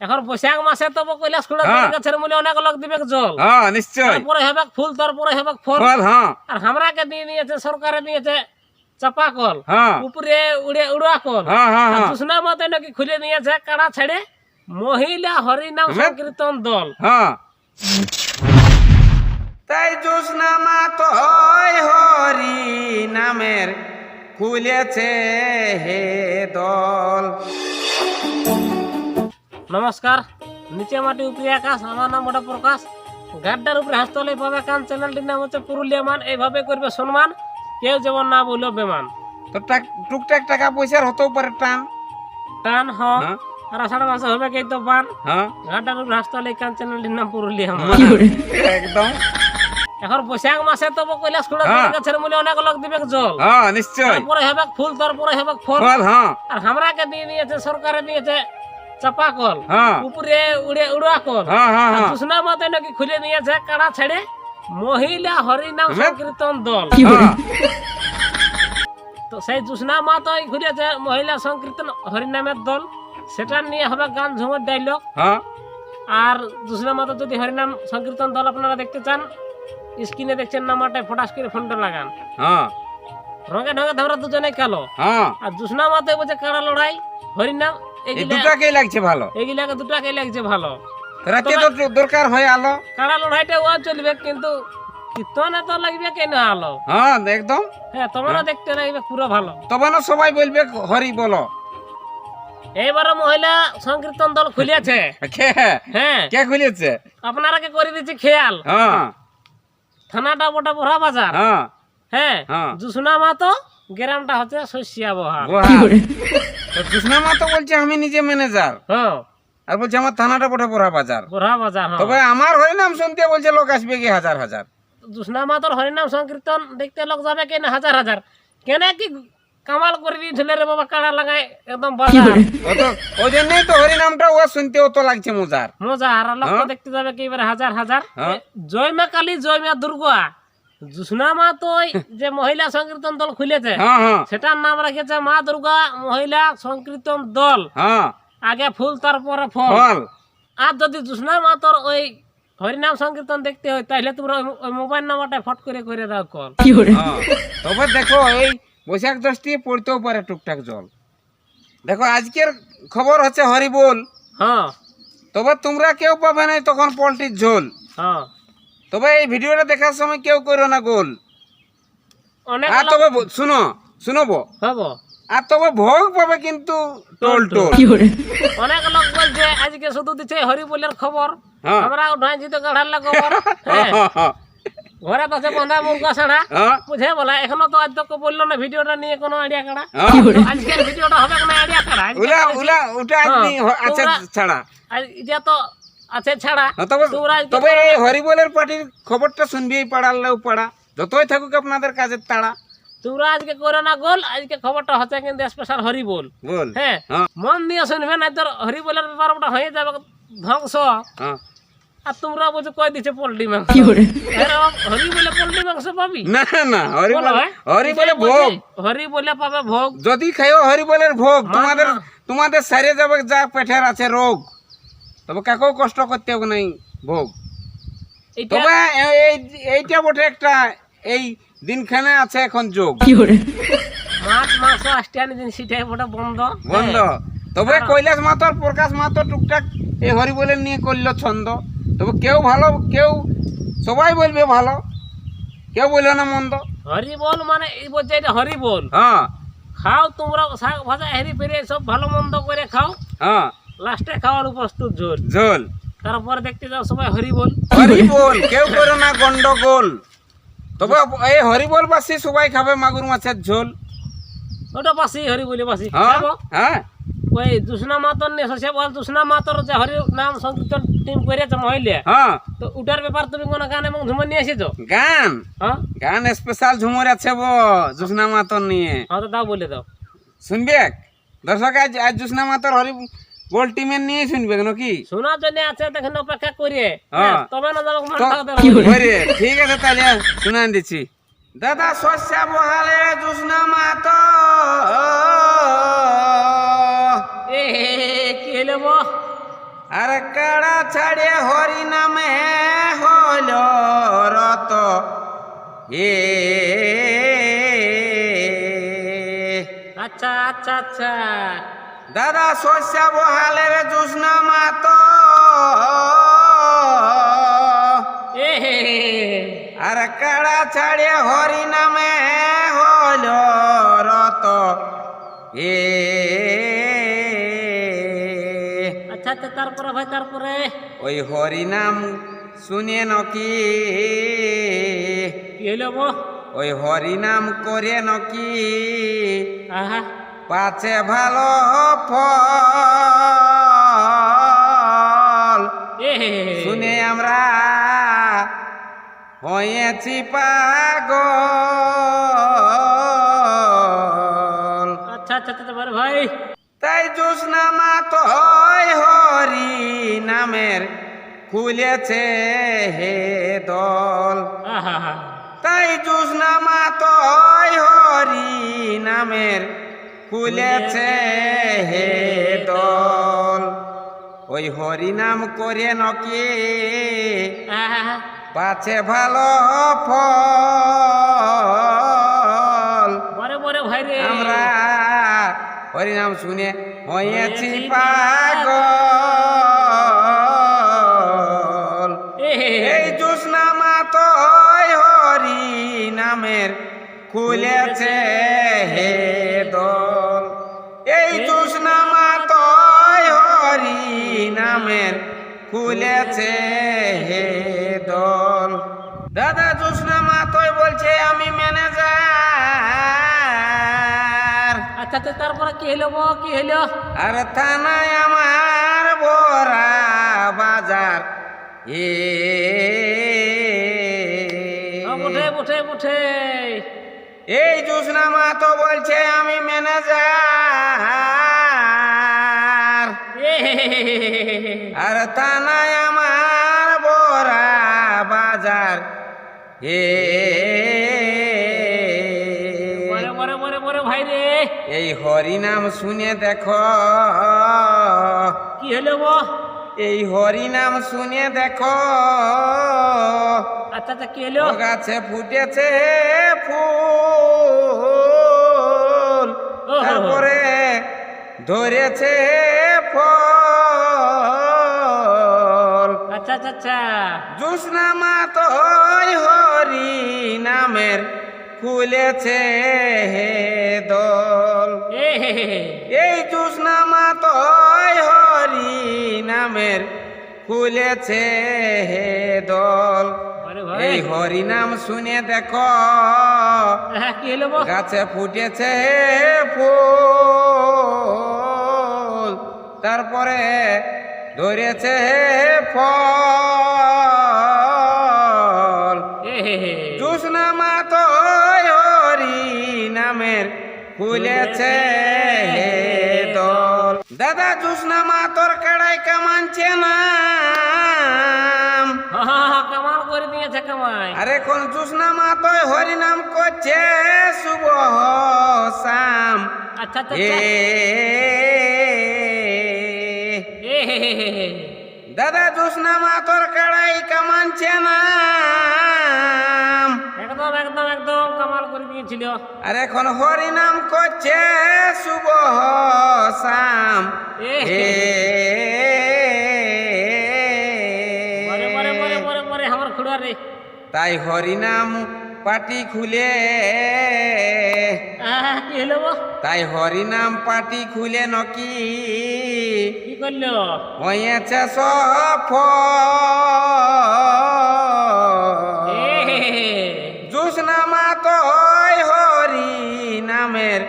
এখন বৈশাখ মাসে তো কৈলাস খুঁড়া হ্যাঁ। গাছের মূলে অনেক লোক দিবে জল। হ্যাঁ নিশ্চয় তারপরে হবে ফুল তারপরে হবে ফল। হ্যাঁ। আর আমরাকে দিয়ে নিয়েছে সরকারে দিয়েছে চাপা কল। উপরে উড়ে উড়া কল। দুসনা মতে নাকি খুলে নিয়েছে কাড়া ছেড়ে মহিলা হরিনাম। সংকীর্তন দল। তাই জোসনা মা তো হয় হরি নামের খুলেছে হে দল। নমস্কার নিচে মাটি উপরে আকাশ আমার নাম ওটা প্রকাশ। গাড্ডার উপরে হাসতলে পাবে কান চ্যানেলটির নাম হচ্ছে পুরুলিয়া মান এইভাবে করবে সম্মান কেউ যেমন না বলল বেমান। তো টুকটাক টাকা পয়সার হতেও পারে টান। টান হ। হ্যাঁ। আর আষাঢ় মাসে হবে কে তো বান। হ্যাঁ। গাড্ডার উপরে হাসতলে কান চ্যানেলটির নাম পুরুলিয়া মান। একদম। এখন বৈশাখ মাসে তো কৈলাস হ্যাঁ। গাছের মূলে অনেক লোক দিবে জল। হ্যাঁ নিশ্চয়। তারপরে হবে ফুল তারপরে হবে ফল হ্যাঁ। আর আমরাকে দিয়ে নিয়েছে সরকারে দিয়েছে চাপা কল। হ্যাঁ। উপরে উড়ে উড়া কল। হ্যাঁ হ্যাঁ হ্যাঁ। মতে নাকি খুলে নিয়েছে কাড়া ছেড়ে। মহিলা হরিনাম হ্যাঁ। সংকীর্তন দল। তো সেই জুসনা মা তো ঘুরেছে মহিলা সংকীর্তন হরিনামের দল। সেটা নিয়ে হবে গান ঝুমের ডাইলগ আর জুসনা মাতা যদি হরিনাম সংকীর্তন দল আপনারা দেখতে চান স্ক্রিনে দেখছেন নাম্বারটায় ফটাস করে ফোনটা লাগান। রঙে ঢঙে ধরা দুজনে কালো। হ্যাঁ। আর জুসনা মাতে বলছে কাড়া লড়াই হরিনাম এই দুটাকেই লাগছে ভালো। এগুলাকে দুটাকে লাগছে ভালো। রাতে তো দরকার হয় আলো? কাড়া লড়াইটা ও চলবে কিন্তু কীর্তনে তো লাগবে কেন আলো? হ্যাঁ একদম। হ্যাঁ তোমরা দেখতে লাগবে পুরো ভালো। তবে সবাই বলবে হরি বলো। এইবারে মহিলা সংকীর্তন দল খুলেছে হ্যাঁ। কে খুলেছে আপনারা কে করে দিচ্ছি খেয়াল। হ্যাঁ। থানাটা বটা বড়া বাজার। হ্যাঁ। হ্যাঁ। হ্যাঁ। জুসুনা মাতো গ্রামটা হচ্ছে শস্যা বহাল। গোহা। তো কৃষ্ণা মা তো বলছে আমি নিজে ম্যানেজার হ্যাঁ আর বলছে আমার থানাটা পড়া বাজার। বড়া বাজার হ্যাঁ তবে আমার হরিনাম শুনতে বলছে লোক আসবে কি হাজার হাজার? জুসনা মাতোর হরিনাম সংকীর্তন দেখতে লোক যাবে কেন হাজার হাজার? কেন কি কামাল করে দিয়েছিল রে বাবা কাড়া লাগাই একদম বাজার? ও তো ওই জন্যই তো হরিনামটা ও শুনতে অত লাগছে মজার। মজা আর লোক দেখতে যাবে কি এবারে হাজার হাজার? হ্যাঁ। জয় মা কালী জয় মা দুর্গা। জুসনা মা তো যে মহিলা সংকীর্তন দল খুলেছে হ্যাঁ হ্যাঁ। সেটার নাম রেখেছে মা দুর্গা মহিলা সংকীর্তন দল। হ্যাঁ। আগে ফুল তারপরে ফল। ফল। আর যদি জুসনা মা তোর ওই হরিনাম সংকীর্তন দেখতে হয় তাহলে তোমরা ওই- ওই মোবাইল নাম্বারটা ফট করে করে দাও কল। হ্যাঁ। তবে দেখো এই বৈশাখ দশটি পড়তেও পারে টুকটাক জল। দেখো আজকের খবর হচ্ছে হরিবোল। হ্যাঁ। তবে তোমরা কেউ পাবে না তখন পোলট্রির ঝোল। হ্যাঁ। তবে এই ভিডিওটা দেখার সময় কেউ করো না গোল। আর তবে শুনো শুনব হব আর তবে ভোগ পাবে কিন্তু টোল টোল অনেক লোক বলছে আজকে শুধু দিচ্ছে হরিবলের খবর। হ্যাঁ। আমরা তো গাড়ার খবর হ্যাঁ। ঘরে পাশে বন্ধা মুরগা ছাড়া। হ্যাঁ, বুঝে বলা এখনও তো আজ তো বলল না ভিডিওটা নিয়ে কোনো আইডিয়া কাড়া? হ্যাঁ। আজকের ভিডিওটা হবে কোনো আইডিয়া কাড়া? ওটা হ্যাঁ, আচ্ছা ছাড়া। এটা তো আছে ছাড়া। তবে তোমরা আজকে তবে এই হরিবোলের পার্টির খবরটা শুনবি পাড়ার লোক পাড়া। যতই থাকুক আপনাদের কাজের তাড়া। তোমরা আজকে করে না গোল আজকে খবরটা হচ্ছে কিন্তু স্পেশাল হরিবোল। হ্যাঁ। হ্যাঁ। মন দিয়ে শুনবে না তোর হরিবোলের হয়ে যাবে ধ্বংস। হ্যাঁ। আর তোমরা বুঝে কই দিচ্ছে পোল্ট্রি মাংস। হরি বলে? পোল্ট্রি মাংস পাবি? না না হরি বলে হরি বলে ভোগ। হরি বলে পাবে ভোগ। যদি খাইও হরি বলের ভোগ তোমাদের তোমাদের সারে যাবে যা পেটের আছে রোগ। তবে কাকেও কষ্ট করতে হবে নাই ভোগ। তবে এই এইটা বটে একটা এই দিনখানে আছে এখন যোগ। মাছ মাংস আষ্টিয়ানি দিন সেটাই বন্ধ। বন্ধ। হ্যাঁ। তবে কৈলাস মাতর প্রকাশ টুকটাক এই হরি বলে নিয়ে করল ছন্দ। তবে কেউ ভালো কেউ সবাই বলবে ভালো। কেউ বলবে না মন্দ। হরি বল মানে এই বলছে এটা হরি বল হ্যাঁ। খাও তোমরা শাক ভাজা হেরি ফেরি সব ভালো মন্দ করে খাও। হ্যাঁ। লাস্টে খাওয়ার প্রস্তুত ঝোল। ঝোল। তারপরে দেখতে যাও সবাই হরি বল কেউ করে না গন্ডগোল। তবে এই হরি বল বাসি সবাই খাবে মাগুর মাছের ঝোল। ওটা বাসি হরিবল বাসি। হ্যাঁ খাব? হ্যাঁ। ওই দুসনা মাতর নিয়ে সে বল দুসনা মাতর যে হরি নাম সংকীর্তন টিম করেছে মহিলা। হ্যাঁ। তো ওটার ব্যাপার তুমি কোনো গান এবং ঝুমর নিয়ে এসেছ? গান? হ্যাঁ। গান স্পেশাল ঝুমুর আছে বো জোসনা মাতর নিয়ে। হ্যাঁ তো দাও বলে দাও। শুনবে? দর্শক আজ আজ জোসনা মাতর হরি বল টিমের নিয়ে শুনবে নাকি শোনার জন্য আছে দেখেন অপেক্ষা করিয়ে হ্যাঁ। তবে না যাব ঠিক আছে তাহলে শুনান দিচ্ছি দাদা শস্যা বহালে জোসনা মাতো কি হলো বো আর কাড়া ছাড়ে হরি নামে হল রত এ আচ্ছা আচ্ছা আচ্ছা দাদা শস্য বহালের জুসনা মাত। আর কাড়া ছাড়ে হরি নামে হল রত। এ আচ্ছা আচ্ছা তারপরে ভাই তারপরে? ওই হরি নাম শুনে নকি। কি হইল ওই হরি নাম করে নকি। আহা। পাছে ভালো ফল। শুনে আমরা হয়েছি পাগল। আচ্ছা আচ্ছা আচ্ছা ভাই। তাই জোসনা মাত হরি নামের খুলেছে হে দল। তাই জোসনা মাত হরি নামের খুলেছে হে দল। ওই হরি নাম করে নকি পাছে ভালো ফল। বড় বড় ভাই আমরা হরিনাম শুনে হয়েছি পাগল। এই জোসনা মাতো হরি নামের খুলেছে খুলেছে হে দল। দাদা জোসনা মাতোই বলছে আমি ম্যানেজার। আচ্ছা আচ্ছা তারপরে কি হইল গো কি হইল আর থানায় আমার বড়া বাজার। এ উঠে উঠে উঠে। এই জোসনা মা তো বলছে আমি ম্যানেজার। আর থানায় আমার বড়া বাজার। এ এই হরিনাম শুনে দেখো। কি হইল গো এই হরিনাম শুনে দেখো। আচ্ছা আচ্ছা কি হইল ও গাছে ফুটেছে ফুল। তারপরে ধরেছে ফল। আচ্ছা আচ্ছা আচ্ছা মাতো হরি নামের খুলেছে হে দল। এই জুসনা মাতো হরি নামের খুলেছে হে দল। এই হরি নাম শুনে দেখো হ্যাঁ গাছে ফুটেছে ফুল। তারপরে ধরেছে ফল। হে হে। জুসনা মাতো হরি নামের খুলেছে হে দল। দাদা জুসনা মাতর কাড়াই কামানছে হা, কামাল করে দিয়েছে কামাই। আরে কোন জুসনা মাতয় হরি নাম করছে শুভ শাম আচ্ছা আচ্ছা এ আচ্ছা। দাদা জুসনা মাতর কাড়াই কামানছে নাম একদম একদম একদম কামাল করে দিয়েছিল। আর এখন হরি নাম করছে শুভ শাম এ। পরে পরে পরে পরে পরে আমার খুড়া রে। তাই হরি নাম পাটি খুলে। তাই হরি নাম পাটি খুলে নকি। কি করল? হয়েছে সফল। এ হে হে হে। জুসনা মাতো হরি নামের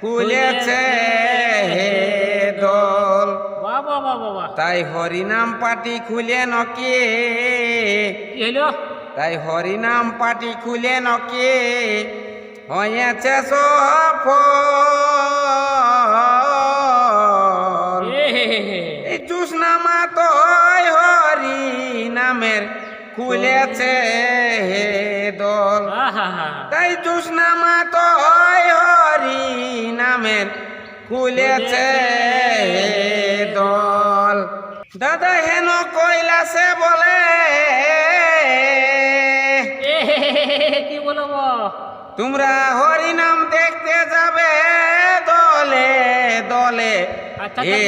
খুলেছে হে দল। তাই হরি নাম পাটি খুলে নকি। হলো? তাই হরি নাম পাটি খুলে নকি হয়েছে সফল। এ হে হে হে। এই জুসনা মাতো হরি নামের খুলেছে হে দল। আহা তাই জুসনা মাতো হরি নামের খুলেছে। হে দল। দাদা হেন কৈলাসে বলে কি বলব তোমরা হরি নাম দেখতে যাবে দলে দলে। আচ্ছা, এ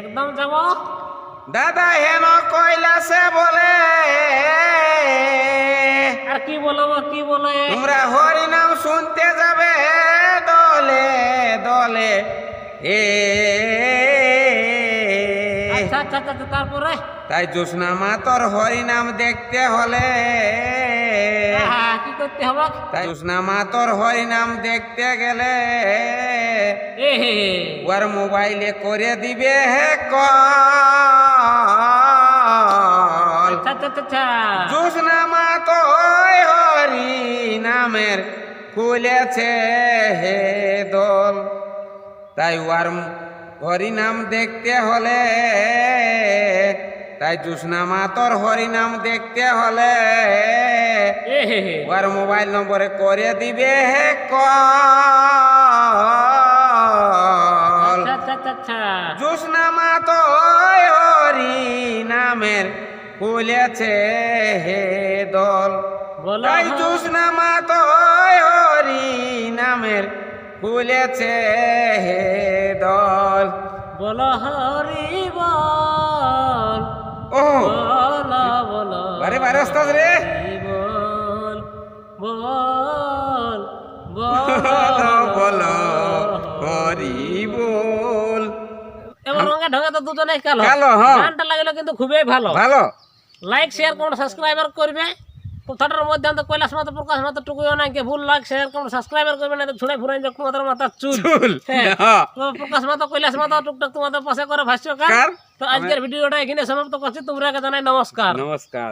একদম যাব। দাদা হেন কৈলাসে বলে। আর কি বলব কি বলে তোমরা হরি নাম শুনতে যাবে দলে দলে। এ আচ্ছা আচ্ছা আচ্ছা আচ্ছা, তারপরে? তাই জ্যোৎস্না মাতর হরি নাম দেখতে হলে। কি করতে হবে? তাই জ্যোৎস্না মাতর হরি নাম দেখতে গেলে। ওর মোবাইলে করে দিবে হে কল। আচ্ছা আচ্ছা আচ্ছা, আচ্ছা। হরি নামের খুলেছে হে দল। তাই ওর হরি নাম দেখতে হলে তাই মাতর হরি নাম দেখতে হলে। ওর মোবাইল নম্বরে করে দিবে হে কল। মাতো হরি নামের খুলেছে হে দল। তাই জ্যোৎস্না মাতো হরি নামের খুলেছে হে দল। বলো হরি বল ওস্তাদ রে। বল বল বলো বলো। বল এবার রঙে ঢঙে তো দুজনে কালো। কালো, হ্যাঁ। গানটা লাগল কিন্তু খুবই ভালো। ভালো। লাইক শেয়ার করুন সাবস্ক্রাইবার করবে। কথাটার মধ্যে আমি কৈলাস মাতা প্রকাশ মাতা টুকু অনেকে ভুল লাইক শেয়ার করুন সাবস্ক্রাইবার করবে না ছুড়ে ফুরাই যাক তোমাদের মাথা চুল হ্যাঁ। হ্যাঁ। প্রকাশ মাতা কৈলাস মাতা টুকটাক তোমাদের পাশে করে ভাষ্যকার কার? তো আজকের ভিডিওটা এখানে সমাপ্ত করছি তোমরা জানাই নমস্কার নমস্কার